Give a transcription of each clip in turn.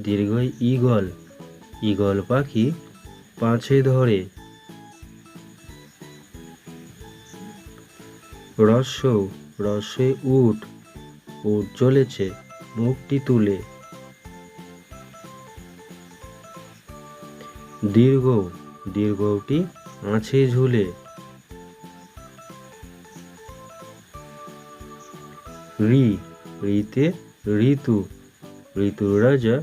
দীর্ঘই eagle. Eagle পাখি পাছে ধরে। রস্য রস্যে উট উট চলেছে মুখটি তুলে। দীর্ঘ, দীর্ঘটি আছে ঝুলে। ঋ ঋতে ঋতু। ঋতুর রাজা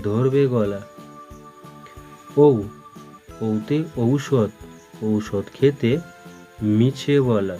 ধরবে গলা। ও ঔতে ঔষধ ঔষধ খেতে মিছে বলা